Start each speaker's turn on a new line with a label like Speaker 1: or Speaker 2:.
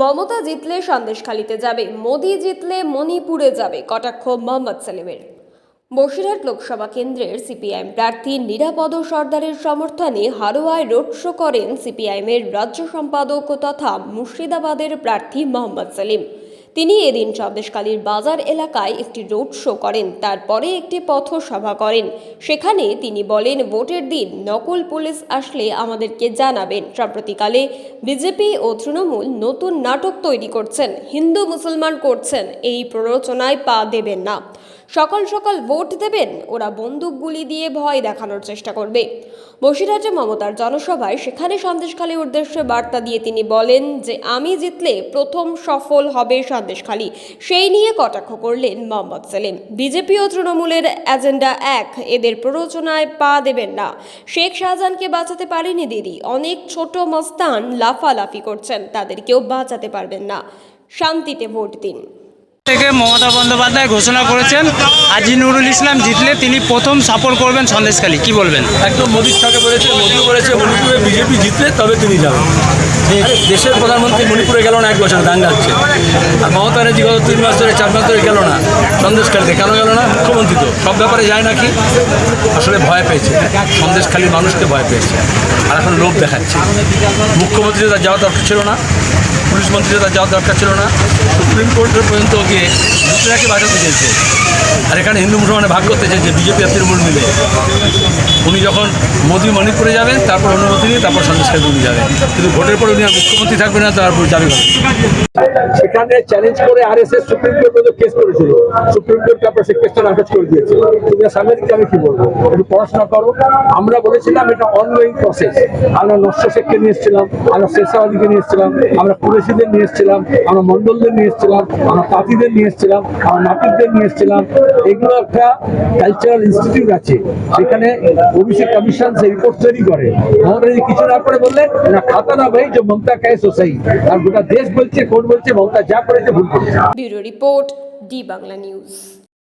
Speaker 1: মমতা জিতলে সন্দেশখালিতে যাবে, মোদি জিতলে মণিপুরে যাবে, কটাক্ষ মোহাম্মদ সেলিমের। বসিরহাট লোকসভা কেন্দ্রের সিপিআইএম প্রার্থী নিরাপদ সর্দারের সমর্থনে হারোয়ায় রোড শো করেন সিপিআইএমের রাজ্য সম্পাদক তথা মুর্শিদাবাদের প্রার্থী মোহাম্মদ সেলিম। তিনি এদিন সন্দেশকালীর বাজার এলাকায় একটি রোড শো করেন, তারপরে একটি পথসভা করেন। সেখানে তিনি বলেন, ভোটের দিন নকল পুলিশ আসলে আমাদেরকে জানাবেন। সাম্প্রতিকালে বিজেপি ও তৃণমূল নতুন নাটক তৈরি করছেন, হিন্দু মুসলমান করছেন। এই প্ররোচনায় পা দেবেন না। সকাল সকাল ভোট দেবেন, ওরা বন্দুক গুলি দিয়ে ভয় দেখানোর চেষ্টা করবে। বসিরহাটে মমতার জনসভায় সেখানে সন্দেশখালী উদ্দেশ্যে বার্তা দিয়ে তিনি বলেন যে, আমি জিতলে প্রথম সফল হবে সন্দেশখালী। সেই নিয়ে কটাক্ষ করলেন মোহাম্মদ সেলিম। বিজেপি ও তৃণমূলের এজেন্ডা এক, এদের প্ররোচনায় পা দেবেন না। শেখ শাহজাহানকে বাঁচাতে পারেনি দিদি, অনেক ছোট মস্তান লাফালাফি করছেন, তাদেরকেও বাঁচাতে পারবেন না। শান্তিতে ভোট দিন।
Speaker 2: থেকে মমতা বন্দ্যোপাধ্যায় ঘোষণা করেছেন আজি নুরুল ইসলাম জিতলে তিনি প্রথম সাপোর্ট করবেন সন্দেশখালী। কি বলবেন?
Speaker 3: একদম মোদির ছকে বলেছে, মোদিও বলেছে, মণিপুরে বিজেপি জিতলে তবে তিনি যাবেন। দেশের প্রধানমন্ত্রী মণিপুরে গেল না এক বছর দাঙ্গাচ্ছে আর মমতা ব্যানার্জি গত তিন মাস ধরে চার মাস ধরে গেল না, সন্দেশখালীতে কেন গেল না? মুখ্যমন্ত্রী তো, সব ব্যাপারে যায় নাকি আসলে ভয় পেয়েছে, সন্দেশখালীর মানুষকে ভয় পেয়েছে। আর এখন লোভ দেখাচ্ছে। মুখ্যমন্ত্রী তার যাওয়া দরকার ছিল না। পুলিশ মন্ত্রী তার যাওয়ার দরকার ছিল না। সুপ্রিম কোর্টের পর্যন্ত গিয়ে মুসলিমরাকে বাঁচাতে চেয়েছে আর এখানে হিন্দু মুসলমানে ভাগ করতে চেয়েছে বিজেপি আর তৃণমূল মিলে। উনি যখন মোদী মণিপুরে যাবেন, তারপর অনুমতি নিয়ে, তারপর সন্দেশকারী উনি যাবেন। কিন্তু ভোটের পরে উনি আর মুখ্যমন্ত্রী থাকবেন না তারপর যাবে সেখানে চ্যালেঞ্জ করে R S S supreme court পর্যন্ত কেস করেছিল। সুপ্রিম কোর্ট তারপর সে কেসটা নাকচ করে দিয়েছে। তুমি সাংবাদিককে আমি কি বলব? একটু পড়াশোনা করো। আমরা বলেছিলাম এটা অনলাইন প্রসেস আমরা নস্য শেখকে নিয়ে এসেছিলাম, আমরা শেরশাবাদীকে নিয়ে এসেছিলাম, আমরা কুরেশিদের নিয়ে এসেছিলাম, আমরা মন্ডলদের নিয়ে এসেছিলাম, আমরা তাঁতিদের নিয়ে এসেছিলাম, আমরা নাতিকদের নিয়ে এসেছিলাম। এগুলো একটা কালচারাল ইনস্টিটিউট আছে সেখানে ওবিসি কমিশন সেই রিপোর্ট তৈরি করে। আমাদের কিছু না করে বললেন না, খাতা না ভাই যে মমতা কে সোসাই আর গোটা দেশ বলছে কোর্ট বলছে, মমতা যা করেছে ভুল করেছে।
Speaker 1: Bureau report, D Bangla news.